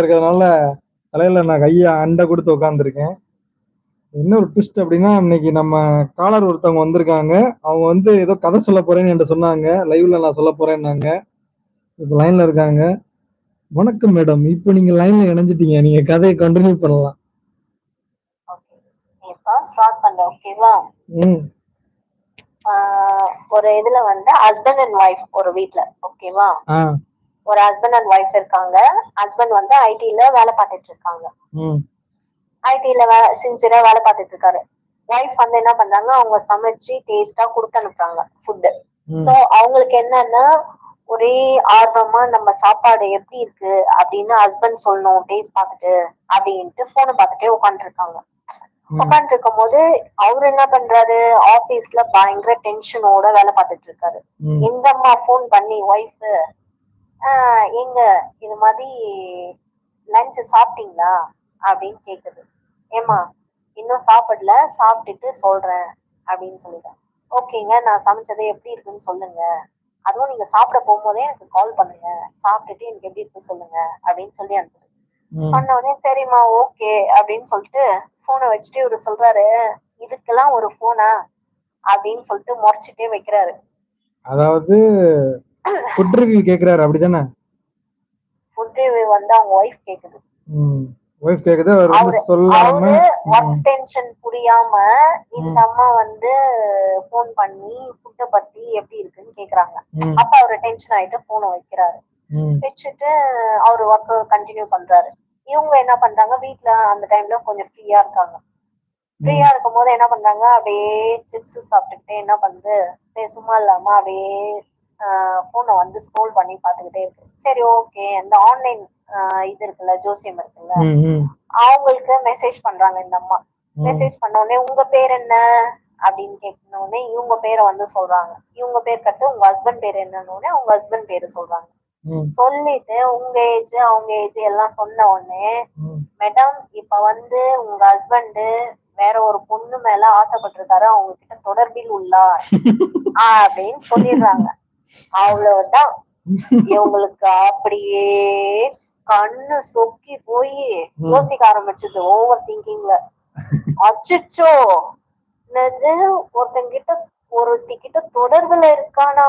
இருக்கிறதுனால தலையில நான் கையை அண்டை கொடுத்து உட்காந்துருக்கேன் என்ன ஒரு ட்விஸ்ட் அப்படின்னா இன்னைக்கு நம்ம காலர் ஒருத்தவங்க வந்திருக்காங்க. அவங்க வந்து ஏதோ கதை சொல்ல போறேன்னு என்கிட்ட சொன்னாங்க. லைவ்ல நான் சொல்ல போறேன்னாங்க. இப்போ லைன்ல இருக்காங்க. வணக்கம் மேடம் இப்போ நீங்க லைன்ல இணைஞ்சிட்டீங்க. நீங்க கதையை கண்டினியூ பண்ணலாம். ஒரு இதுல வந்து ஹஸ்பண்ட் அண்ட் ஒய்ஃப் ஒரு வீட்ல. ஓகேவா ஒரு ஹஸ்பண்ட் அண்ட் ஒய்ஃப் இருக்காங்க. ஹஸ்பண்ட் வந்து ஐடில வேலை பார்த்துட்டு இருக்காங்க. ஐடில வேலை சின்சியரா வேலை பார்த்துட்டு இருக்காரு. ஒய்ஃப் வந்து என்ன பண்றாங்க? அவங்க சமைச்சு டேஸ்டா கொடுத்து அனுப்புறாங்க ஃபுட்டு சோ அவங்களுக்கு என்னன்னா ஒரே ஆர்வமா நம்ம சாப்பாடு எப்படி இருக்கு அப்படின்னு ஹஸ்பண்ட் சொல்லணும் டேஸ்ட் பார்த்துட்டு அப்படின்ட்டு போனை பார்த்துட்டே ம். உட்காந்துட்டு இருக்கும் போது அவரு என்ன பண்றாரு? ஆபீஸ்ல பயங்கர டென்ஷனோட வேலை பார்த்துட்டு இருக்காரு. இந்த அம்மா ஃபோன் பண்ணி ஒய்ஃப் எங்க இது மாதிரி லஞ்ச் சாப்பிட்டீங்களா? அப்படின்னு கேக்குது. ஏமா இன்னும் சாப்பிடல சாப்பிட்டுட்டு சொல்றேன் அப்படின்னு சொல்லிட்டேன் ஓகேங்க நான் சமைச்சது எப்படி இருக்குன்னு சொல்லுங்க. அதுவும் நீங்க சாப்பிட போகும்போதே எனக்கு கால் பண்ணுங்க. சாப்பிட்டுட்டு எனக்கு எப்படி இருக்கு சொல்லுங்க அப்படின்னு சொல்லி அனுப்புது. சொன்ன உடனே சரிம்மா ஓகே அப்படின்னு சொல்லிட்டு போனை வச்சுட்டு இவரு சொல்றாரு இதுக்கெல்லாம் ஒரு போனா அப்படின்னு சொல்லிட்டு முறைச்சிட்டே வைக்கிறாரு. அதாவது ஃபுட் ரிவ்யூ கேக்குறாரு அப்படிதானே? ஃபுட் ரிவ்யூ வந்து அவங்க ஒய்ஃப் கேக்குது. ம் ஒய்ஃப் கேக்குது அவர் சொல்லாம ஒர்க் டென்ஷன் புரியாம இந்த. அம்மா வந்து ஃபோன் பண்ணி ஃபுட்ட பத்தி எப்படி இருக்குன்னு கேக்குறாங்க. அப்ப அவரு டென்ஷன் ஆயிட்டு போனை வைக்கிறாரு. வச்சுட்டு அவர் ஒர்க் கண்டினியூ பண்றாரு. இவங்க என்ன பண்றாங்க வீட்ல அந்த டைம்ல கொஞ்சம் ஃப்ரீயா இருக்காங்க. ஃப்ரீயா இருக்கும் போது என்ன பண்றாங்க அப்படியே சிப்ஸ் சாப்பிட்டுக்கிட்டே என்ன பண்ணுது சரி சும்மா இல்லாம அப்படியே போனை வந்து ஸ்க்ரோல் பண்ணி பார்த்துக்கிட்டே இருக்கு சரி ஓகே இந்த ஆன்லைன் இது இருக்குல்ல ஜோசியம் இருக்குல்ல. அவங்களுக்கு மெசேஜ் பண்றாங்க இந்த அம்மா. மெசேஜ் பண்ண உடனே உங்க பேர் என்ன? அப்படின்னு கேட்கன உடனே இவங்க பேரை வந்து சொல்றாங்க. இவங்க பேர் கட்டு உங்க ஹஸ்பண்ட் பேர் என்னன்னு உடனே உங்க ஹஸ்பண்ட் பேரு சொல்றாங்க. சொல்லிட்டு உங்க ஏஜ் அவங்க ஏஜ் எல்லாம் சொன்ன உடனே. மேடம் இப்ப வந்து உங்க ஹஸ்பண்ட் வேற ஒரு பொண்ணு மேல ஆசைப்பட்டிருக்காரு. அவங்க கிட்ட தொடர்பில் உள்ளார். அப்படின்னு சொல்லிடுறாங்க. அவ்வளவுதான். இவங்களுக்கு அப்படியே கண்ணு சொக்கி போய். யோசிக்க ஆரம்பிச்சது ஓவர் திங்கிங்ல அச்சச்சோ! என்னது? ஒருத்தங்கிட்ட ஒருத்தி கிட்ட தொடர்புல இருக்கானா?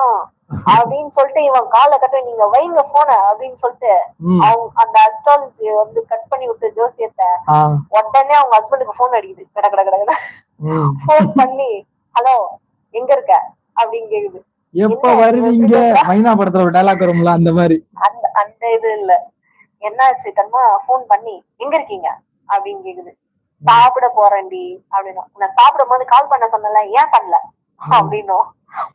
அப்படின்னு சொல்லிட்டு இவன் காலை கட்ட நீங்க வைங்க போன அப்படின்னு சொல்லிட்டு அவங்க அந்த அஸ்ட்ராலஜி வந்து கட் பண்ணி விட்டு ஜோசியத்தை உடனே அவங்க ஹஸ்பண்டுக்கு போன் அடிக்குது. கட கட கட. போன் பண்ணி ஹலோ எங்க இருக்க? அப்படின்னு கேக்குது. எப்ப வருவீங்க? மைனா படத்துல ஒரு டைலாக் வரும்ல அந்த மாதிரி. அந்த அந்த இது இல்ல. என்னாச்சு தெரியுமா ஃபோன் பண்ணி எங்க இருக்கீங்க? அப்படின்னு கேக்குது. சாப்பிட போறேன்டி அப்படின்னா நான் சாப்பிடும் போது கால் பண்ண சொன்னல ஏன் பண்ணல? அப்படின்னும்.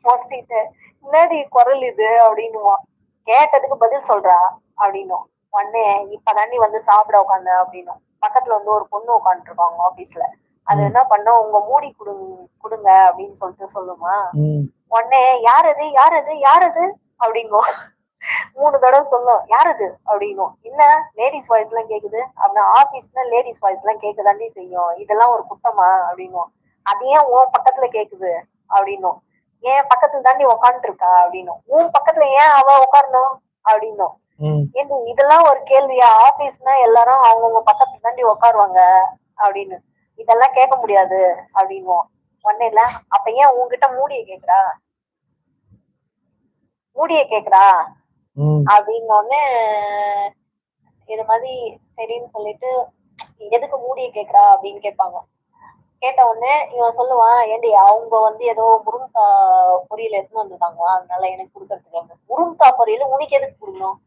முடிச்சுக்கிட்டு என்னடி குரல் இது? அப்படின்னுவான் கேட்டதுக்கு பதில் சொல்றா அப்படின்னும். உடனே இப்பதாண்டி வந்து சாப்பிட உட்காந்த அப்படின்னும். பக்கத்துல வந்து ஒரு பொண்ணு உட்காந்துருக்காங்க ஆபீஸ்ல அது. என்ன பண்ணும்? உங்க மூடி குடுங்க கொடுங்க அப்படின்னு சொல்லிட்டு சொல்லுமா. உடனே யார் அது யார் அது யார் அது அப்படிங்கும் மூணு தடவை சொல்லும். யார் அது அப்படிங்கும் என்ன? லேடிஸ் வாய்ஸ் எல்லாம் கேக்குது. அப்படின்னா ஆபீஸ்ல லேடிஸ் வாய்ஸ் எல்லாம் கேக்குதாண்டி செய்யும். இதெல்லாம் ஒரு குத்தமா? அப்படின்னும் அது ஏன் உன் பக்கத்துல கேக்குது? அப்படின்னும். ஏன் பக்கத்துல தாண்டி உக்காந்துட்டு இருக்கா அப்படின்னும். உன் பக்கத்துல ஏன் அவ உட்காரணும் அப்படின்னும். ம், ஏன்டி இதெல்லாம் ஒரு கேள்வியா? ஆபீஸ்னா எல்லாரும் அவங்கவுங்க பக்கத்துல தாண்டி உட்காருவாங்க அப்படின்னு. இதெல்லாம் கேட்க முடியாது. அப்படின்னுவோம் உடனே இல்ல அப்ப ஏன் உன்கிட்ட மூடிய கேக்குறா? மூடிய கேக்குறா? அப்படின்னு உடனே இது மாதிரி சரின்னு சொல்லிட்டு எதுக்கு மூடிய கேக்குறா அப்படின்னு கேட்பாங்க. கேட்ட உடனே இவன் சொல்லுவான் ஏண்டி அவங்க வந்து ஏதோ முருங்கக்காய் பொரியல் எடுத்துன்னு வந்திருக்காங்க அதனால எனக்கு கொடுக்கறதுக்கு முருங்கக்காய் பொரியல்? உனக்கு எதுக்கு கொடுக்கணும்?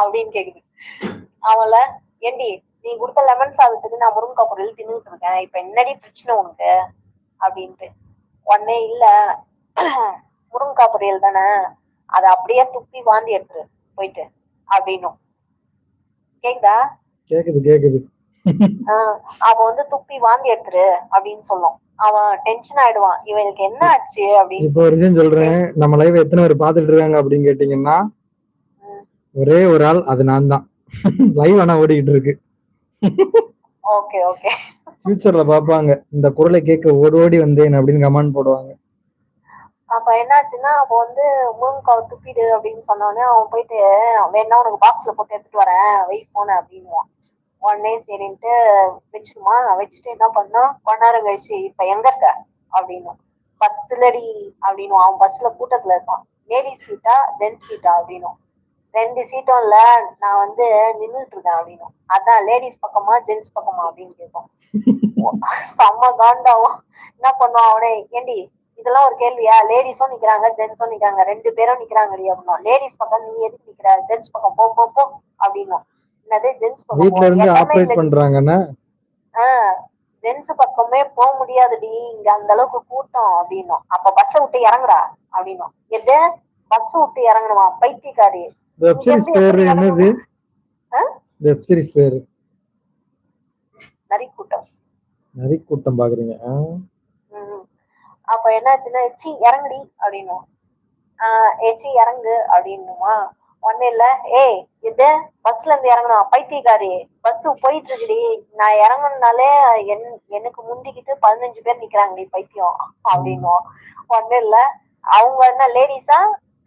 அப்படின்னு கேக்குது. அவன்ல ஏண்டி நீ கொடுத்த லெமன் சாதத்துக்கு நான் முருங்கக்காய் பொரியல் தின்னுட்டு இருக்கேன். இப்ப என்னடி பிரச்சனை உனக்கு? அப்படின்ட்டு. உடனே இல்ல. முருங்கக்காய் பொரியல் தானே? அதை அப்படியே துப்பி வாந்தி எடுத்துரு போயிட்டு அப்படின்னும். கேக்குதா? கேக்குது கேக்குது. அவன் வந்து துப்பி வாந்தி எடுத்துரு அப்படின்னு சொல்லும். அவன் டென்ஷன் ஆயிடுவான். இவனுக்கு என்ன ஆச்சு அப்படின்னு. இப்போ ஒரு சொல்றேன். நம்ம லைவ் எத்தனை பேர் பாத்துட்டு இருக்காங்க அப்படின்னு கேட்டீங்கன்னா. ஒரே ஒரு ஆள் அது நான் தான் லைவ் ஆனா ஓடிக்கிட்டு இருக்கு. Okay okay. ஃபியூச்சர்ல பாப்பாங்க இந்த குரலை கேட்க ஒரு ஓடி வந்தேன் அப்படின்னு கமெண்ட் போடுவாங்க. அப்ப என்னாச்சுன்னா அப்ப வந்து முருங்கைக்காவை துப்பிடு அப்படின்னு சொன்னோடனே அவன் போயிட்டு வேணா உனக்கு பாக்ஸ்ல போட்டு எடுத்துட்டு வரேன். வெயிட் போன அப்படின்னுவான். உடனே சரின்ட்டு வச்சிருமா வச்சுட்டு என்ன பண்ணா? கொஞ்ச நேரம் கழிச்சு இப்ப எங்க இருக்க? அப்படின்னு பஸ்லடி அப்படின்னு அவன் பஸ்ல கூட்டத்துல இருக்கான் லேடிஸ் சீட்டா ஜென்ஸ் சீட்டா அப்படின்னும் ரெண்டு சீட்டும் இல்ல. நான் வந்து நின்றுட்டு இருக்கேன் அப்படின்னும் அதான் லேடிஸ் பக்கமா ஜென்ஸ் பக்கமா? அப்படின்னு கேட்போம் செம்ம காண்டாவும் என்ன பண்ணுவான் அவனே? ஏண்டி இதெல்லாம் ஒரு கேள்வியா? லேடிஸும் நிக்கிறாங்க ஜென்ஸும் நிக்கிறாங்க. ரெண்டு பேரும் நிக்கிறாங்கடி அப்படின்னும் லேடிஸ் பக்கம் நீ எதுக்கு நிக்கிற? ஜென்ஸ் பக்கம் போ போ போ அப்படின்னும் என்னது? ஜென்ஸ் பக்கம் வீட்ல போ. இருந்து இடமே ஆப்ரேட் இல்லடி. பண்றாங்கன்னா? ஆஹ் ஜென்ஸ் பக்கமே போக முடியாதுடி. இங்க அந்த அளவுக்கு கூட்டம் அப்படின்னும் அப்ப பஸ் விட்டு இறங்குடா அப்படின்னும் எது? பஸ் விட்டு இறங்கணுமா பைத்தியக்காரி. வெப் சீரிஸ் பேரு என்னது? வெப் சீரிஸ் பேரு. நரி கூட்டம் நரி கூட்டம் பாக்குறீங்க அப்ப என்னாச்சுன்னா எச்சி இறங்குடி அப்படின்னும் ஆஹ் எச்சி இறங்கு அப்படின்னுமா? ஒண்ணு இல்ல. ஏய் இது பஸ்ல இருந்து இறங்கணும். பைத்தியக்காரி பஸ் போயிட்டு இருக்குடி நான் இறங்கணும்னாலே என் எனக்கு முந்திக்கிட்டு பதினஞ்சு பேர் நிக்கிறாங்கடி பைத்தியம் அப்படின்னும் ஒண்ணு இல்ல. அவங்க என்ன லேடிஸா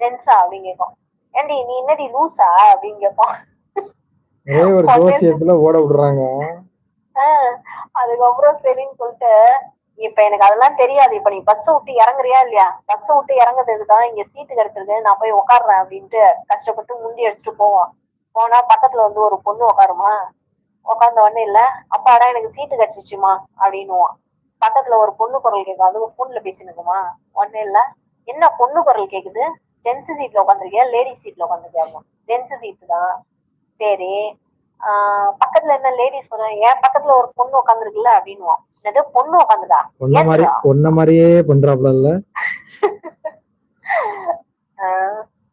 ஜென்ஸா அப்படின்னு கேட்கும் ஏண்டி நீ என்னடி லூசா அப்படின்னு கேட்போம். ஒரே ஒரு ஜோசியத்துல ஓட விடுறாங்க. அதுக்கப்புறம் சரின்னு சொல்லிட்டு இப்ப எனக்கு அதெல்லாம் தெரியாது. இப்ப நீ பஸ் விட்டு இறங்குறியா இல்லையா? பஸ் விட்டு இறங்குறதுக்கு தான் இங்க சீட்டு கிடைச்சிருக்கு? நான் போய் உட்காடுறேன் அப்படின்ட்டு கஷ்டப்பட்டு முண்டி அடிச்சுட்டு போவான் போனா பக்கத்துல வந்து ஒரு பொண்ணு உட்காருமா உட்காந்த உடனே இல்ல. அப்பாடா எனக்கு சீட்டு கிடைச்சிச்சுமா அப்படின்னுவான். பக்கத்துல ஒரு பொண்ணு குரல் கேட்கும். அதுவும் போன்ல பேசினுக்குமா? உடனே இல்ல. என்ன பொண்ணு குரல் கேக்குது? ஜென்ஸ் சீட்ல உட்காந்துருக்கியா லேடிஸ் சீட்ல உட்காந்துருக்கியா ஜென்ஸ் சீட்டு தான். சரி. பக்கத்துல என்ன லேடிஸ் ஏன் பக்கத்துல ஒரு பொண்ணு உட்காந்துருக்குல்ல அப்படின்னுவான். என்னது பொண்ணு உட்காந்துடா பொண்ண மாதிரி பொண்ண மாதிரியே பண்றாப்ல இல்ல?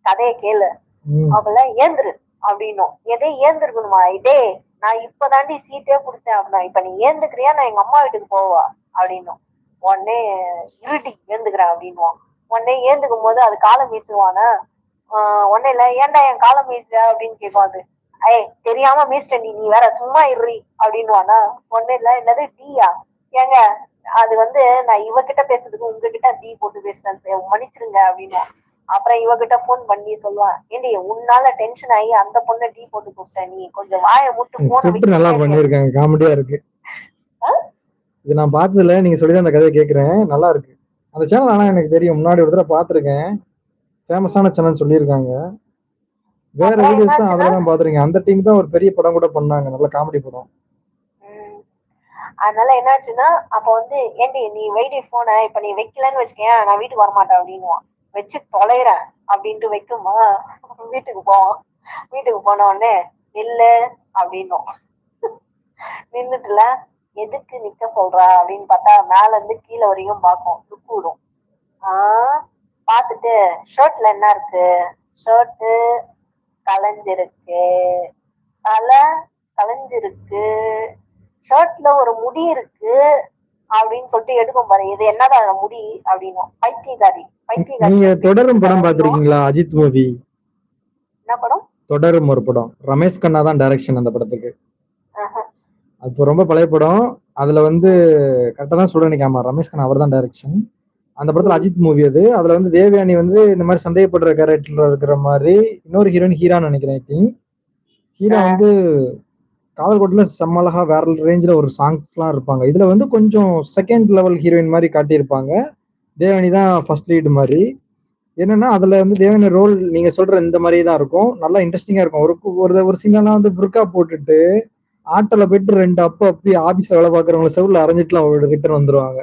கதையை கேளு. அவள ஏந்திரு அப்படின்னும் எதே ஏந்திருக்கணுமா? இதே நான் இப்பதாண்டி சீட்டே புடிச்சேன் அப்படின்னா இப்ப நீ ஏந்துக்கிறியா? நான் எங்க அம்மா வீட்டுக்கு போவா? அப்படின்னும் உடனே இருட்டி ஏந்துக்கிறேன் அப்படின்னுவான். உடனே ஏந்துக்கும் போது அது காலம் ஆஹ் உடனே இல்ல ஏன்டா என் காலம் மீசுற அப்படின்னு கேட்கும் அது. ஏய் தெரியாம மீஸ்டண்டி நீ வேற சும்மா இருறி அப்படின்னுவானா? ஒண்ணு இல்ல என்னது டீயா ஏங்க அது வந்து நான் இவகிட்ட பேசுறதுக்கு உங்ககிட்ட டீ போட்டு பேசுறேன் சார் மன்னிச்சிருங்க அப்படின்னு அப்புறம் இவகிட்ட ஃபோன் பண்ணி சொல்லுவான் ஏண்டி உன்னால டென்ஷன் ஆகி அந்த பொண்ணை டீ போட்டு கூப்பிட்ட நீ? கொஞ்சம் வாயை முட்டு போன நல்லா பண்ணிருக்காங்க காமெடியா இருக்கு. இது நான் பார்த்ததுல நீங்க சொல்லிதான் அந்த கதையை கேக்குறேன் நல்லா இருக்கு. அந்த சேனல் ஆனா எனக்கு தெரியும் முன்னாடி ஒரு தடவை பார்த்திருக்கேன். ஃபேமஸான சேனல் சொல்லியிருக்காங்க. வேற வீடியோஸ் தான் என்னாச்சுன்னா? அதுல தான் பாத்துருக்கேன் அந்த டீம் தான் ஒரு பெரிய படம் கூட பண்ணாங்க. நல்ல காமெடி படம். அதனால என்னாச்சுன்னா அப்ப வந்து ஏண்டி நீ வெயிடி போன இப்ப நீ வைக்கலன்னு வச்சுக்கேன் நான் வீட்டுக்கு வரமாட்டேன் அப்படின்னுவான். வச்சு தொலைறேன் அப்படின்ட்டு வைக்குமா? வீட்டுக்கு போவான் வீட்டுக்கு போன உடனே இல்லு அப்படின்னும். நின்னுட்டுல எதுக்கு நிக்க சொல்றா? அப்படின்னு பார்த்தா மேல இருந்து கீழே வரைக்கும் பார்க்கும். லுக்கு விடும். ஆஹ் பார்த்துட்டு ஷர்ட்ல என்ன இருக்கு? ஷர்ட்டு கலைஞ்சிருக்கு தலை கலைஞ்சிருக்கு ஷர்ட்ல ஒரு முடி இருக்கு அப்படின்னு சொல்லிட்டு எடுக்கும் பாரு. இது என்னதான் முடி அப்படின்னும். பைத்தியக்காரி பைத்தியக்காரி நீங்க தொடரும் படம் பாத்திருக்கீங்களா அஜித் மூவி? என்ன படம்? தொடரும் ஒரு படம். ரமேஷ் கண்ணா தான் டைரக்ஷன் அந்த படத்துக்கு. இப்போ ரொம்ப பழைய படம். அதுல வந்து கரெக்டா தான் சொல்றேன் ஆமா ரமேஷ் கண்ணா அவர் தான் டைரக்ஷன் அந்த படத்துல அஜித் மூவி அது. அதுல வந்து தேவயானி வந்து இந்த மாதிரி சந்தேகப்படுற கேரக்டர்ல இருக்கிற மாதிரி இன்னொரு ஹீரோயின் ஹீரான்னு நினைக்கிறேன் ஐ திங்க் ஹீரா. வந்து காதல்கோட்டில் செம்ம அழகா வேற ரேஞ்சில் ஒரு சாங்ஸ்லாம் இருப்பாங்க. இதுல வந்து கொஞ்சம் செகண்ட் லெவல் ஹீரோயின் மாதிரி காட்டியிருப்பாங்க. தேவயானி தான் ஃபர்ஸ்ட் லீடு மாதிரி. என்னன்னா அதுல வந்து தேவயானி ரோல் நீங்க சொல்ற இந்த மாதிரி தான் இருக்கும். நல்லா இன்ட்ரெஸ்டிங்கா இருக்கும். ஒரு ஒரு ஒரு சீன்லாம் வந்து புர்கா போட்டுட்டு ஆட்டோல போயிட்டு ரெண்டு அப்போ அப்படி ஆபீஸ்ல வேலை பார்க்குறவங்க செவுல அரைஞ்சிட்டுலாம் ரிட்டர்ன் வந்துருவாங்க.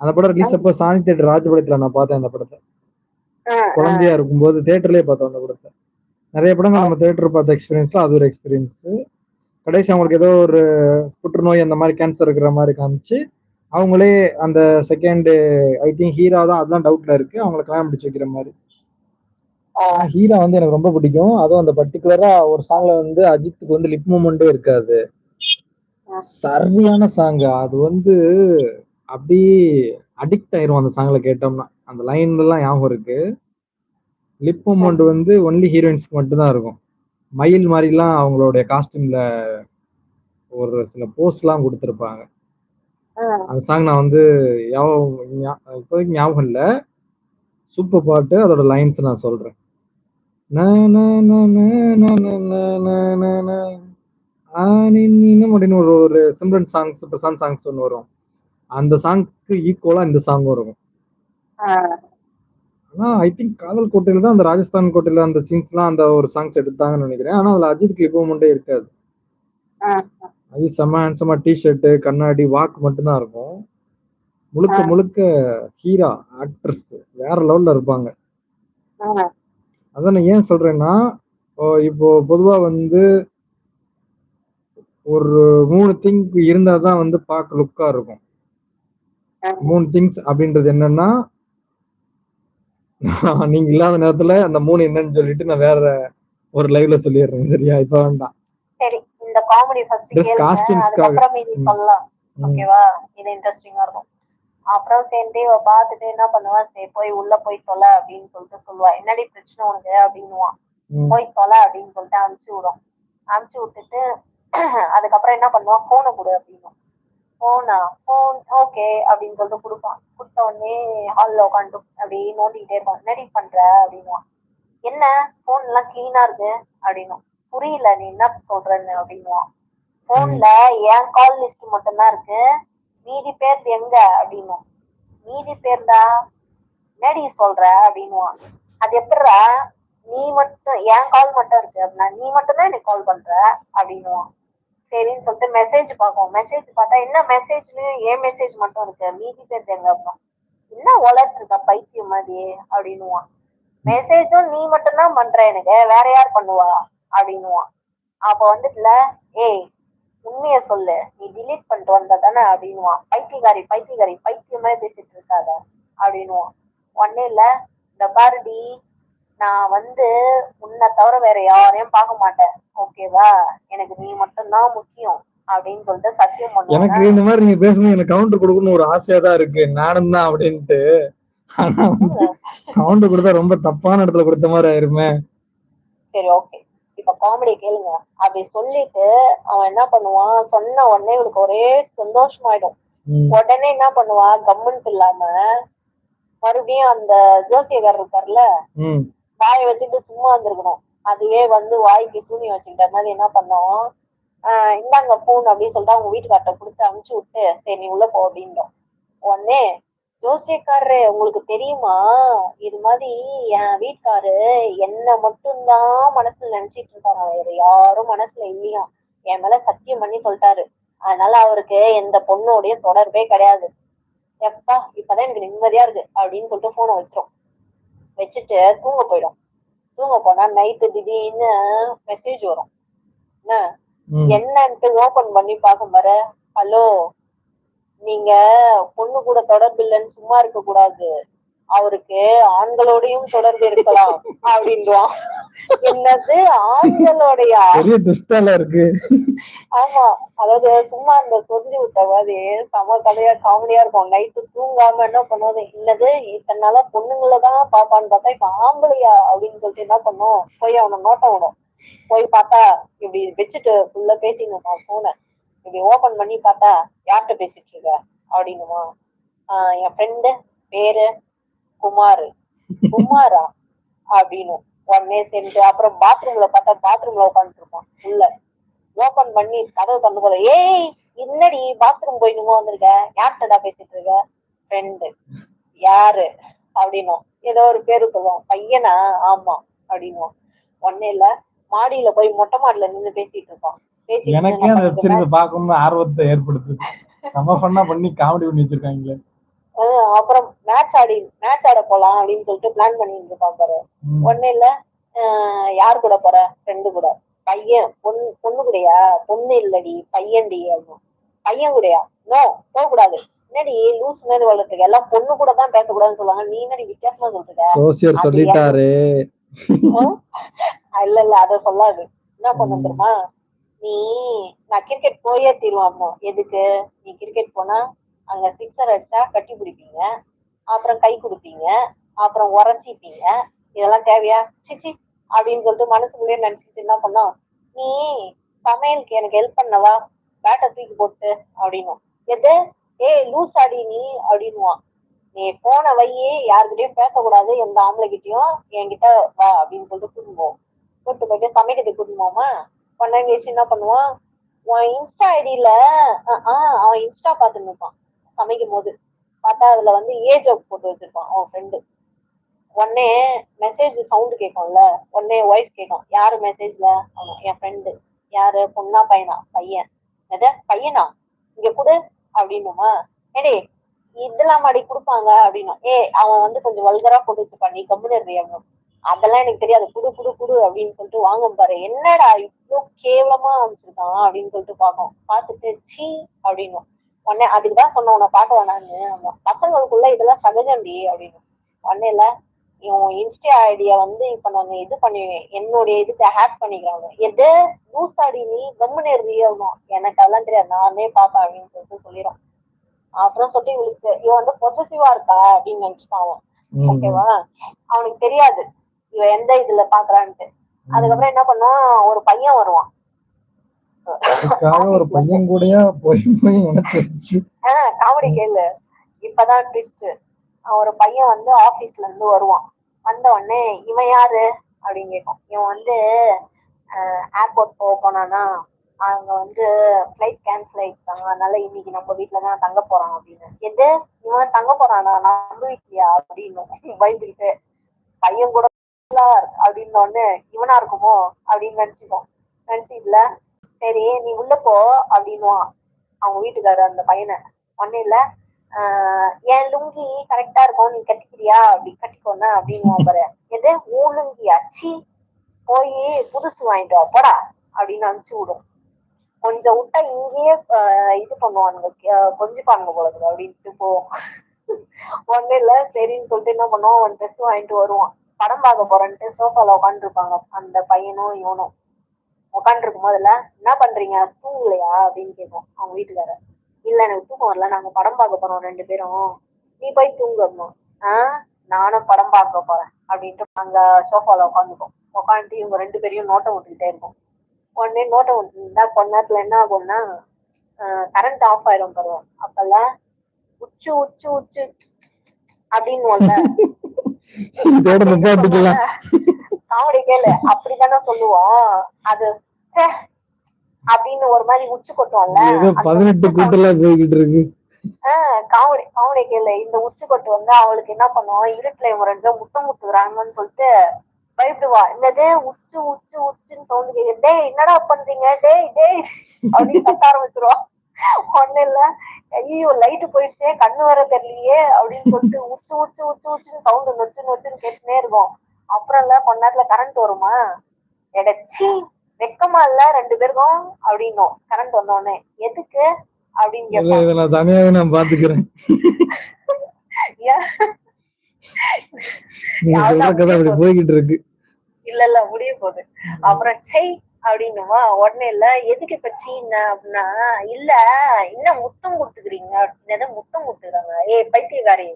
அந்த படம் ரிலீஸ் அப்போ சாணி தேட்டர் ராஜபாளையத்துல நான் பார்த்தேன் அந்த படத்தை. குழந்தையா இருக்கும்போது தேட்டர்லயே பார்த்தோம் அந்த படத்தை. நிறைய படங்கள் நம்ம தேட்டர் பார்த்த எக்ஸ்பீரியன்ஸ்ல அது ஒரு எக்ஸ்பீரியன்ஸ் கடைசி அவங்களுக்கு ஏதோ ஒரு புற்றுநோய் அந்த மாதிரி கேன்சர் இருக்கிற மாதிரி காமிச்சு அவங்களே அந்த செகண்ட் ஐ திங்க் ஹீரா தான் அதுதான் டவுட்ல இருக்கு. அவங்கள கல்யாணம் முடிச்சு வைக்கிற மாதிரி. ஹீரா வந்து எனக்கு ரொம்ப பிடிக்கும். அதுவும் அந்த பர்டிகுலரா ஒரு சாங்ல வந்து அஜித்துக்கு வந்து லிப் மூமெண்டே இருக்காது. சரியான சாங் அது வந்து அப்படியே அடிக்ட் ஆயிரும் அந்த சாங்ல கேட்டோம்னா அந்த லைன்லாம் ஞாபகம் இருக்கு லிப் மூமெண்ட் வந்து ஒன்லி ஹீரோயின்ஸ்க்கு மட்டும் தான் இருக்கும் மயில் மாதிரிலாம் அவங்களுடைய காஸ்டியூம்ல ஒரு சில போஸ்ட்லாம் கொடுத்துருப்பாங்க அந்த சாங் நான் வந்து இப்போதைக்கு ஞாபகம் இல்லை சூப்பர் பாட்டு அதோட லைன்ஸ் நான் சொல்றேன் அப்படின்னு ஒரு ஒரு சிம்ரன் சாங்ஸ் பிரசாந்த் சாங்ஸ் ஒன்று வரும் அந்த சாங்க்கு ஈக்குவலா இந்த சாங் வரும் ஆ. ஆனா ஐ திங்க் காதல் கோட்டையில தான் அந்த ராஜஸ்தான் கோட்டையில அந்த சீன்ஸ்லாம் அந்த ஒரு சாங்ஸ் எடுத்தாங்கன்னு நினைக்கிறேன் ஆனா அதுல அஜித் கிளிப் மட்டும் இருக்காது. அது செம்ம ஹேண்ட்ஸமா டிஷர்ட் கண்ணாடி வாக் மட்டும்தான் இருக்கும் முழுக்க. முழுக்க ஹீரா ஆக்ட்ரஸ் வேற லெவல்ல இருப்பாங்க. அதான் நான் ஏன் சொல்றேன்னா இப்போ பொதுவா வந்து ஒரு மூணு திங் இருந்தா தான் வந்து பார்க்க லுக்கா இருக்கும். மூணு திங்ஸ் அப்படின்றது என்னன்னா நீங்க இல்லாத நேரத்துல அந்த மூணு என்னன்னு சொல்லிட்டு நான் வேற ஒரு லைவ்ல சொல்லிடுறேன் சரியா? இப்ப வேண்டாம். சரி இந்த காமெடி ஃபர்ஸ்ட். அதுக்கப்புறம். சொல்லலாம். ஓகேவா இது இன்ட்ரெஸ்டிங்கா இருக்கும். அப்புறம் சேர்ந்து இவ பார்த்துட்டு என்ன பண்ணுவா? சரி போய் உள்ள போய் தொலை அப்படின்னு சொல்லிட்டு சொல்லுவா. என்னடி பிரச்சனை உனக்கு? அப்படின்னுவான் போய் தொலை அப்படின்னு சொல்லிட்டு அனுப்பிச்சு விடும். அனுப்பிச்சு விட்டுட்டு அதுக்கப்புறம் என்ன பண்ணுவான் போனை கொடு அப்படின்னும் போனா போன் ஓகே அப்படின்னு சொல்லிட்டு கொடுப்பான். கொடுத்த உடனே ஹாலில் உட்காந்து அப்படி நோண்டிக்கிட்டே இருப்பான். என்னடி பண்ற? அப்படின்னுவான். என்ன? போன் எல்லாம் கிளீனா இருக்கு? அப்படின்னும் புரியல நீ என்ன சொல்றன்னு அப்படின்னுவான். போன்ல என் கால் லிஸ்ட் மட்டும்தான் இருக்கு. மீதி பேர் எங்க? அப்படின்னும் மீதி பேர்டா? என்னடி சொல்ற? அப்படின்னுவான். அது எப்படிடா? நீ மட்டும் என் கால் மட்டும் இருக்கு அப்படின்னா நீ மட்டும்தான் எனக்கு கால் பண்ற? அப்படின்னுவான். சரின்னு சொல்லிட்டு மெசேஜ் பார்ப்போம். மெசேஜ் பார்த்தா என்ன மெசேஜ்னு ஏன் மெசேஜ் மட்டும் இருக்கு? மீதி பேர் எங்க அப்புறம் என்ன வளர்த்து இருக்கா பைத்தியம் மாதிரி அப்படின்னுவான். மெசேஜும் நீ மட்டும்தான் பண்ற எனக்கு. வேற யார் பண்ணுவா? அப்படின்னுவான். அப்ப வந்துட்டுல ஏய் உண்மைய சொல்லு. நீ டிலீட் பண்ணிட்டு வந்த தானே? அப்படின்னுவான். பைத்தியகாரி பைத்தியகாரி பைத்தியமே பேசிட்டு இருக்காத. அப்படின்னுவான். ஒன்னே இல்ல இந்த பாருடி நான் வந்து உன்னை தவிர வேற யாரையும் பார்க்க மாட்டேன். ஓகேவா எனக்கு நீ மட்டும்தான் முக்கியம் அப்படின்னு சொல்லிட்டு சத்தியம் எனக்கு இந்த மாதிரி நீங்க பேசணும் எனக்கு கவுண்டர் கொடுக்கணும்னு ஒரு ஆசையா தான் இருக்கு. நானும் தான் அப்படின்ட்டு. ஆனா கவுண்டர் கொடுத்தா ரொம்ப தப்பான இடத்துல கொடுத்த மாதிரி ஆயிருமே. சரி ஓகே இப்ப காமெடி கேளுங்க. அப்படி சொல்லிட்டு அவன் என்ன பண்ணுவான்? சொன்ன உடனே இவளுக்கு ஒரே சந்தோஷமாயிடும். உடனே என்ன பண்ணுவான் கம்முன்ட்டு இல்லாம மறுபடியும் அந்த ஜோசியக்காரர் இருக்கார்ல வாயை வச்சுட்டு சும்மா இருந்திருக்கணும். அதையே வந்து வாய்க்கு சூனி வச்சுக்கிட்ட மாதிரி என்ன பண்ணோம்? ஆஹ் இந்தாங்க போன் அப்படின்னு சொல்லிட்டு அவங்க வீட்டுக்கார்ட்ட கொடுத்து அனுப்பிச்சு விட்டு சரி நீ உள்ள போ அப்படின்றோம் உடனே ஜோசியக்காரரு உங்களுக்கு தெரியுமா? இது மாதிரி என் வீட்டுக்காரு என்ன மட்டும்தான் மனசுல நினைச்சிட்டு இருக்காரு. வேற யாரும் மனசுல இல்லையாம் என் மேல சத்தியம் பண்ணி சொல்லிட்டாரு. அதனால அவருக்கு எந்த பொண்ணோடைய தொடர்பே கிடையாது. எப்பா இப்பதான் எனக்கு நிம்மதியா இருக்கு அப்படின்னு சொல்லிட்டு போனை வச்சிரும் வச்சுட்டு தூங்க போயிடும். தூங்க போனா நைட்டு திடீர்னு மெசேஜ் வரும். என்னன்ட்டு ஓபன் பண்ணி பார்க்கும் பாரு. ஹலோ நீங்க பொண்ணு கூட தொடர்பு இல்லைன்னு சும்மா இருக்க கூடாது அவருக்கு ஆண்களோடையும் தொடர்பு இருக்கலாம் அப்படின்றான் என்னது? ஆண்களோடையா இருக்கு. ஆமா அதாவது சும்மா இந்த சொந்தி விட்ட மாதிரி செம கதையா காமெடியா இருக்கும். நைட்டு தூங்காம என்ன பண்ணுவது? இல்லது இத்தனை நாளா பொண்ணுங்களை தான் பாப்பான்னு பார்த்தா இப்ப ஆம்பளையா அப்படின்னு சொல்லிட்டு என்ன பண்ணும்? போய் அவனை நோட்டம் விடும். போய் பார்த்தா இப்படி வச்சுட்டு ஃபுல்லா பேசினுமா போனை இப்படி ஓபன் பண்ணி பார்த்தா யார்கிட்ட பேசிட்டு இருக்க? அப்படின்னுமா என் ஃப்ரெண்டு பேரு குமாரு குமாரா அப்படின்னு உடனே சென்று அப்புறம் பாத்ரூம்ல பார்த்தா பாத்ரூம்ல உட்காந்துட்டு இருப்பான் உள்ள ஓபன் பண்ணி கதவை திறந்து போல ஏய் என்னடி பாத்ரூம் போயிடுமோ வந்திருக்க யார்கிட்டடா பேசிட்டு இருக்க? ஃப்ரெண்டு யாரு? அப்படின்னும். ஏதோ ஒரு பேரு சொல்லுவோம் பையனா? ஆமா அப்படின்னும். ஒன்னே இல்ல மாடியில போய் மொட்டை மாடியில நின்னு பேசிட்டு இருப்பான் எனக்கே அந்த வெப்சீரிஸ் பார்க்கும்போது ஆர்வத்தை ஏற்படுத்துது. செம்ம ஃபன்னா பண்ணி காமெடி பண்ணி வச்சிருக்காங்களே. அப்புறம் மேட்ச் ஆடி மேட்ச் ஆட போலாம் அப்படின்னு சொல்லிட்டு பிளான் பண்ணிட்டு இருப்பான் பாரு ஒண்ணு இல்ல. யார் கூட போற? ஃப்ரெண்டு கூட. பையன் பொண்ணு பொண்ணு கூடயா? பொண்ணு இல்லடி பையன்டி அப்படின்னும். பையன் கூடயா? நோ போக கூடாது என்னடி லூஸ் மாதிரி வளர்த்துருக்க எல்லாம் பொண்ணு கூட தான் பேசக்கூடாதுன்னு சொல்லுவாங்க. நீ என்னடி வித்தியாசமா சொல்லிருக்க சொல்லிட்டாரு. இல்ல இல்ல அத சொல்லாது. என்ன பண்ண. தெரியுமா? நீ நான் கிரிக்கெட் போயே தீருவாமோ எதுக்கு? நீ கிரிக்கெட் போனா அங்க சிக்ஸர் அடிச்சா கட்டி பிடிப்பீங்க. அப்புறம் கை கொடுப்பீங்க. அப்புறம் உரசிப்பீங்க. இதெல்லாம் தேவையா? சிச்சி அப்படின்னு சொல்லிட்டு மனசுக்குள்ளேயே நினைச்சுக்கிட்டு என்ன பண்ணோம்? நீ சமையலுக்கு எனக்கு ஹெல்ப் பண்ணவா? பேட்டை தூக்கி போட்டு அப்படின்னும். எது? ஏய் லூஸ் ஆடி நீ அப்படின்னுவான். நீ போனை வையே யாருக்கிட்டயும் பேசக்கூடாது எந்த ஆம்பளைக்கிட்டயும் என்கிட்ட வா அப்படின்னு சொல்லிட்டு கூட்டுவோம் கூட்டு போயிட்டு சமைக்கிறதுக்கு கூட்டுவோமா போமா பண்ணாங்க என்ன பண்ணுவான்? உன் இன்ஸ்டா ஐடியில அவன் இன்ஸ்டா பார்த்துன்னு இருப்பான். சமைக்கும் போது பார்த்தா அதுல வந்து ஏஜ் அப் போட்டு வச்சிருப்பான் அவன் ஃப்ரெண்டு உடனே மெசேஜ் சவுண்ட் கேட்கும்ல உடனே ஒய்ஃப் கேட்கும் யாரு மெசேஜ்ல அவன் என் ஃப்ரெண்டு யாரு? பொண்ணா பையனா? பையன். எத பையனா? இங்க கொடு. அப்படின்னுமா ஏடே இதெல்லாம் மாடி கொடுப்பாங்க. அப்படின்னா ஏ அவன் வந்து கொஞ்சம் வல்கரா போட்டு வச்சிருப்பான் நீ கம்முனு அதெல்லாம் எனக்கு தெரியாது குடு குடு குடு அப்படின்னு சொல்லிட்டு வாங்க பாரு. என்னடா இவ்வளோ கேவலமா அமைச்சிருக்கான் அப்படின்னு சொல்லிட்டு பார்க்கும். பார்த்துட்டு சீ அப்படின்னும். உடனே அதுக்குதான் சொன்னேன் உன்னை பார்க்க வேணான்னு. பசங்களுக்குள்ள இதெல்லாம் சகஜம்டி அப்படின்னு. உடனே இல்ல இவன் இன்ஸ்டா ஐடியா வந்து இப்ப நான் இது பண்ணி என்னுடைய இதுக்கு ஹேக் பண்ணிக்கிறாங்க. எது? லூஸ் ஆடி நீ கம்முன்னு இருக்கணும் எனக்கு அதெல்லாம் தெரியாது. நானே பார்த்தேன் அப்படின்னு சொல்லிட்டு சொல்லிடும். அப்புறம் சொல்லிட்டு இவளுக்கு இவன் வந்து பொசசிவா இருக்கா? அப்படின்னு நினைச்சுப்பான். ஓகேவா அவனுக்கு தெரியாது. இவன் எந்த இதுல பாக்குறான்ட்டு. அதுக்கப்புறம் என்ன பண்ணுவான் ஒரு பையன் வருவான். அதுக்காக ஒரு பையன் கூடயா போய் போய் உனக்கு ஆஹ் காமெடி கேளு. இப்பதான் ட்விஸ்ட் ஒரு பையன் வந்து ஆபீஸ்ல இருந்து வருவான். வந்த உடனே இவன் யாரு? அப்படின்னு கேட்கும். இவன் வந்து ஏர்போர்ட் போக போனானா அங்க வந்து ஃபிளைட் கேன்சல் ஆயிடுச்சாங்க. அதனால இன்னைக்கு நம்ம வீட்டுல தான் தங்க போறான் அப்படின்னு. எது? இவன் தங்க போறானா? நம்ம வீட்லயா? அப்படின்னு பயந்துக்கிட்டு பையன் கூட அப்படின்னு உடனே இவனா இருக்குமோ? அப்படின்னு நினைச்சுக்கோ நினைச்சு இல்ல சரி நீ உள்ள போ அப்படின்னுவான். அவங்க வீட்டுக்காரர் அந்த பையனை. ஒன்னும் இல்ல ஆஹ் என் லுங்கி கரெக்டா இருக்கும் நீ கட்டிக்கிறியா? அப்படி கட்டிக்கோன்னா அப்படின்னு பாரு. எது? உன் லுங்கியா? போய் புதுசு வாங்கிட்டு வா போடா அப்படின்னு அனுப்பிச்சு விடும். கொஞ்சம் விட்டா இங்கேயே இது பண்ணுவானுங்க கொஞ்சிப்பானுங்க போல அப்படின்ட்டு போவோம். ஒண்ணு இல்ல சரின்னு சொல்லிட்டு என்ன பண்ணுவோம் அவன் ட்ரெஸ் வாங்கிட்டு வருவான். படம் பார்க்க போறேன்ட்டு சோஃபால உட்காந்துருப்பாங்க அந்த பையனும் இவனும். உட்காந்துருக்கும் போதுல என்ன பண்றீங்க? தூங்கலையா? அப்படின்னு கேட்கும் அவங்க வீட்டுக்காரர் இல்ல எனக்கு தூக்கம் வரல. நாங்க படம் பார்க்க போறோம் ரெண்டு பேரும். நீ போய் தூங்கணும் ஆஹ் நானும் படம் பார்க்க போறேன். அப்படின்ட்டு அங்க சோஃபால உட்காந்துக்கும் உட்காந்துட்டு இவங்க ரெண்டு பேரையும் நோட்டம் விட்டுக்கிட்டே இருக்கும் உடனே நோட்டம் விட்டுருந்தா கொஞ்ச நேரத்துல என்ன ஆகும்னா கரண்ட் ஆஃப் ஆயிரும் பாருவோம் அப்பெல்லாம் உச்சு உச்சு உச்சு அப்படின்னு காமெடி கேளு. அப்படித்தானே சொல்லுவோம். அது அப்படின்னு ஒரு மாதிரி உச்சு கொட்டுவோம்ல பதினெட்டு கூட்டெல்லாம் போய்கிட்டு இருக்கு. காமெடி காமெடி கேளு. இந்த உச்சி கொட்டு வந்து அவளுக்கு என்ன பண்ணுவோம் இருட்டுல இவங்க ரெண்டு முத்தம் முத்துக்கிறாங்கன்னு சொல்லிட்டு பயப்படுவா. என்னது உச்சு உச்சு உச்சுன்னு சவுண்ட் கேக்குது டேய் என்னடா பண்றீங்க? டேய் டேய் அப்படின்னு கத்த ஆரம்பிச்சிருவா. ஒண்ணு இல்ல. ஐயோ லைட் போயிடுச்சே கண்ணு வர தெரியலையே அப்படின்னு சொல்லிட்டு உச்சு உச்சு உச்சு உச்சுன்னு சவுண்ட் நொச்சு நொச்சுன்னு கேட்டுனே இருக்கும். அப்புறம் இல்ல கொஞ்ச நேரத்துல கரண்ட் வருமா? எடச்சி வெக்கமா இல்ல ரெண்டு பேருக்கும் அப்படின்னும். கரண்ட் வந்தோடனே எதுக்கு? அப்படின்னு தனியாவே நான் பாத்துக்கிறேன் போய்கிட்டு இருக்கு. இல்ல இல்ல முடிய போகுது. அப்புறம் செய் அப்படின்னுமா. உடனே இல்ல எதுக்கு இப்ப சீன அப்படின்னா இல்ல இன்னும் முத்தம் கொடுத்துக்கிறீங்க? முத்தம் கொடுத்துக்கிறாங்க? ஏய் பைத்தியக்காரி.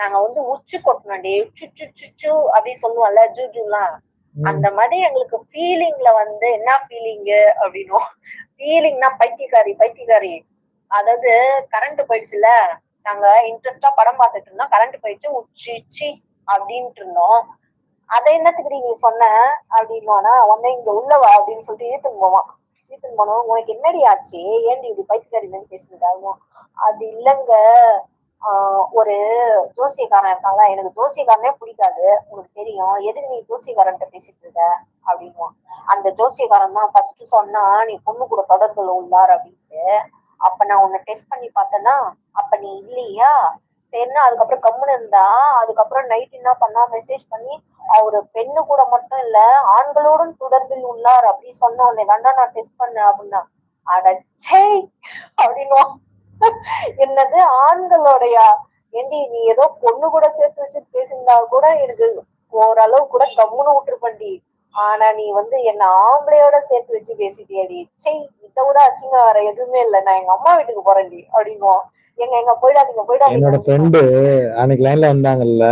நாங்க வந்து உச்சு கொட்டணும்டி. உச்சு சு சு சு அப்படி சொல்லுவோம்ல ஜூ ஜூலாம். ம். அந்த மாதிரி எங்களுக்கு ஃபீலிங்ல வந்து என்ன ஃபீலிங் அப்படின்னும். ஃபீலிங்னா பைத்தியக்காரி பைத்தியக்காரி. அதாவது கரண்ட் போயிடுச்சுல நாங்க இன்ட்ரெஸ்டா படம் பார்த்துட்டு இருந்தோம். கரண்ட் போயிடுச்சு உச்சி சி அப்படின்ட்டு இருந்தோம். அதை என்னத்துக்கு நீ சொன்ன? அப்படின்னா உடனே இங்க உள்ளவா அப்படின்னு சொல்லிட்டு இழுத்துன்னு போவான். இழுத்துன்னு போனோம் உனக்கு என்னடி ஆச்சு? ஏன்டி இப்படி பைத்தியக்காரி மாதிரி பேசுனதாகும் அது இல்லைங்க. ஒரு ஜோசியக்காரன் இருக்காங்க எனக்கு ஜோசியக்காரனே பிடிக்காது. உனக்கு தெரியும். எதுக்கு நீ ஜோசியக்காரன்ட்ட பேசிட்டு இருக்க? அப்படின்னுவான். அந்த ஜோசியக்காரன் தான் ஃபர்ஸ்ட் சொன்னா நீ பொண்ணு கூட தொடர்புல உள்ளார் அப்படின்ட்டு. அப்ப நான் உன்னை டெஸ்ட் பண்ணி பார்த்தேன்னா அப்ப நீ இல்லையா? சரின்னா அதுக்கப்புறம் கம்முன்னு இருந்தா அதுக்கப்புறம் நைட் என்ன பண்ணா மெசேஜ் பண்ணி அவரு பெண்ணு கூட மட்டும் இல்ல ஆண்களோடும் தொடர்பில் உள்ளார் அப்படின்னு சொன்ன உன்னை தாண்டா நான் டெஸ்ட் பண்ணேன் அப்படின்னா. அடச்சே அப்படின்வான் என்னது ஆண்களோடயா ஏண்டி நீ ஏதோ பொண்ணு கூட சேர்த்து வச்சு பேசியிருந்தா கூட எனக்கு ஓரளவு கூட கம்முன்னு விட்டுருப்பண்டி ஆனா நீ வந்து என்ன ஆம்பளையோட சேர்த்து வச்சு பேசிட்டியாடி. சே இதை விட அசிங்கம் வேற எதுவுமே இல்ல. நான் எங்க அம்மா வீட்டுக்கு போறேன்டி அப்படின்னுவோம் எங்க எங்க போயிடாதீங்க என்னோட போயிடாதீங்க ஃப்ரெண்டு அன்னைக்கு லைன்ல வந்தாங்கல்ல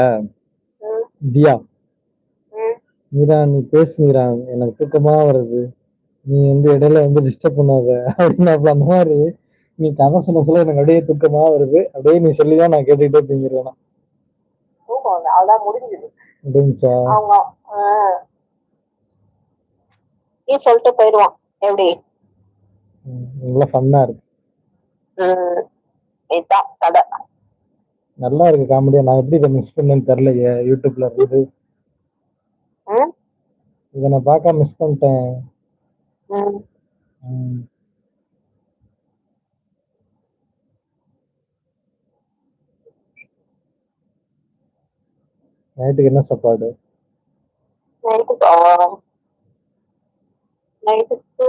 தியா. மீரா நீ பேசு மீரா எனக்கு தூக்கமா வருது. நீ வந்து இடையில வந்து டிஸ்டர்ப் பண்ணாத அப்படின்னாப்புல அந்த மாதிரி. நீ கதை சொல்ல சொல்ல எனக்கு அப்படியே தூக்கமா வருது. அப்படியே நீ சொல்லிதான் நான் கேட்டுக்கிட்டே தூங்கிடுவேன் தூக்கம் அதான் முடிஞ்சது. முடிஞ்சா அவங்க நீ சொல்லிட்டு போயிடுவான். எப்படி? நல்லா ஃபன்னா இருக்கு. கதை. நல்லா இருக்கு காமெடியா நான் எப்படி இதை மிஸ் பண்ணேன்னு தெரியலையே யூடியூப்ல இருந்து உம் இதை நான் பார்க்க மிஸ் பண்ணிட்டேன். நைட்டுக்கு என்ன சாப்பாடு? நைட்டுக்கு? நைட்டுக்கு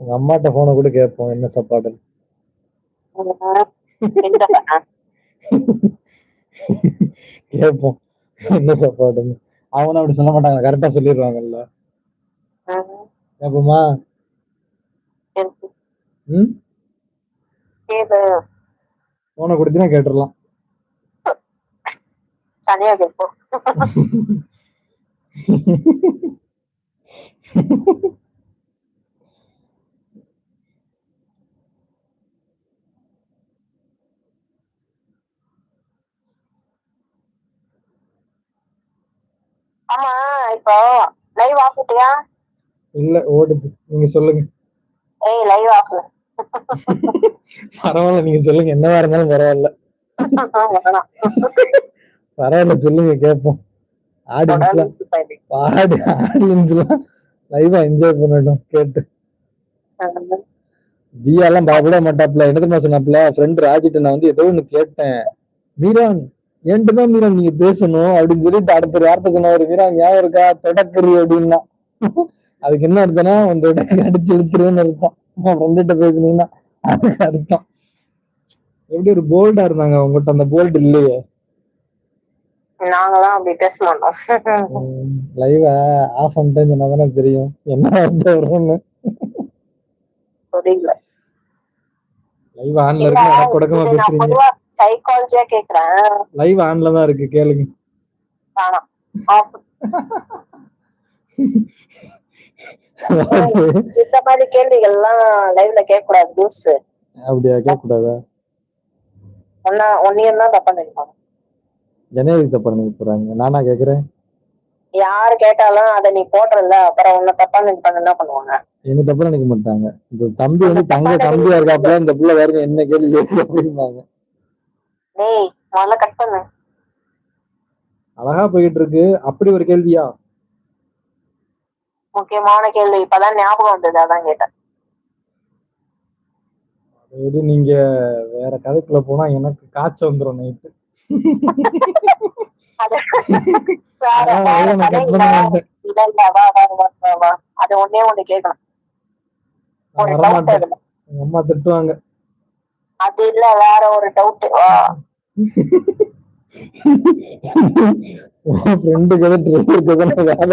உங்க அம்மாட்ட போனை கூட கேட்போம் என்ன சாப்பாடு? கேட்போம் என்ன சாப்பாடுன்னு. அவனும் அப்படி சொல்ல மாட்டாங்க கரெக்டா சொல்லிடுவாங்கல்ல. கேப்போமா ம்? போனை கொடுத்தீங்கன்னா கேட்டுடலாம். தனியா கேட்போம் ஆமா இப்போ லைவ் ஆஃபிட்டியா இல்ல ஓடுது. நீங்க சொல்லுங்க. ஏய் லைவ் ஆஃப்ல பரவாயில்ல நீங்க சொல்லுங்க. என்னவா இருந்தாலும் பரவாயில்ல. பரவாயில்ல சொல்லுங்க கேட்போம் ஆடியன்ஸ்லாம் தொடர்ந்து ஆடி ஆடியன்ஸ்லாம் லைவா என்ஜாய் பண்ணட்டும் கேட்டு. பியாலாம் பாப்பிட மாட்டாப்ல. என்ன தெரியுமா சொன்னாப்ல? ஃப்ரெண்ட் ராஜிட்ட நான் வந்து ஏதோ ஒண்ணு கேட்டேன். மீரான் என்கிட்ட தான் மீரான் நீங்க பேசணும்? அப்படின்னு சொல்லிட்டு அடுத்த வார்த்தை சொன்னவர் மீரான் ஞாபகம் இருக்கா? தொடக்கறி அப்படின்னா. அதுக்கு என்ன அர்த்தம்னா உன் தொடக்க அடிச்சு இழுத்துருவேன்னு பேசுனீங்கன்னா. அர்த்தம். எப்படி ஒரு போல்டா இருந்தாங்க உங்ககிட்ட அந்த போல்டு இல்லையே. நாங்களாம் அப்படி பேச மாட்டோம். லைவா ஆஃப் பண்ணிட்டேன்னு சொன்னா தெரியும். என்ன அர்த்தம் வரும்னு புரியல. லைவ் ஆன்ல இருக்கு. இது நான் பேசுறீங்க. சைக்காலஜியா கேக்குறேன். லைவ் ஆன்ல தான் இருக்கு. கேளுங்க. வேணாம். ஆஃப் இந்த மாதிரி கேள்விகள் எல்லாம் லைவ்ல கேட்க கூடாது நியூஸ் அப்படியா? கேட்க கூடாதா ஒன்னா ஒன்னையும் தான் தப்பா நினைப்பாங்க ஜனவரி தப்பா நினைக்க போறாங்க? நானா கேக்குறேன் யாரு கேட்டாலும் அதை நீ போடுறல அப்புறம் உன்னை தப்பா நினைப்பாங்க என்ன பண்ணுவாங்க? என்ன தப்பா நினைக்க மாட்டாங்க. இந்த தம்பி வந்து தங்க தம்பியா இருக்காப்புல இந்த புள்ள வேற என்ன கேள்வி அப்படிம்பாங்க. டேய் முதல்ல கட் பண்ணு. அழகா போயிட்டு இருக்கு. அப்படி ஒரு கேள்வியா? முக்கியமான கேள்வி. இப்பதான் ஞாபகம் வந்தது அதான் கேட்டேன். அது நீங்க வேற கதைக்குள்ள போனா எனக்கு காய்ச்சல் வந்துரும் நைட்டு அது ஒன்னே ஒண்ணு கேட்கணும். அம்மா திட்டுவாங்க. அது இல்ல வேற ஒரு டவுட்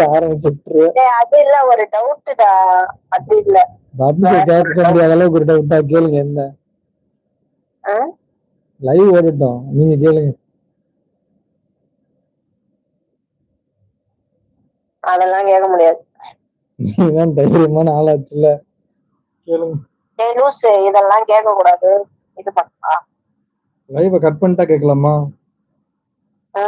ஆரம்பிச்சுட்டு அது இல்ல ஒரு டவுட்டுடா அது இல்ல. பதில் கேட்க முடியாத அளவுக்கு ஒரு டவுட்டா கேளுங்க என்ன? லைவ் ஓடட்டும் நீங்க கேளுங்க. அதெல்லாம் கேட்க முடியாது. நீதான் தைரியமான ஆளாச்சுல்ல. கேளுங்க. இதெல்லாம் கேட்க கூடாது இது பண்ணா. லைவ கட் பண்ணிட்டா கேட்கலாமா? இருங்க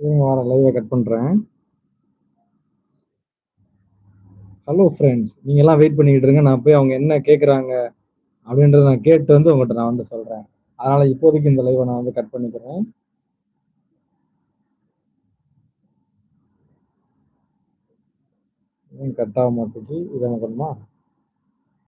லைவ லைவை கட் பண்றேன். ஹலோ ஃப்ரெண்ட்ஸ் நீங்க எல்லாம் வெயிட் பண்ணிக்கிட்டு இருங்க. நான் போய் அவங்க என்ன கேக்குறாங்க அப்படின்றத நான் கேட்டு வந்து உங்கள்கிட்ட நான் வந்து சொல்கிறேன் அதனால் இப்போதைக்கு இந்த லைவை நான் வந்து கட் பண்ணிக்கிறேன். கட் ஆக மாட்டேங்குது இதை என்ன பண்ணுமா?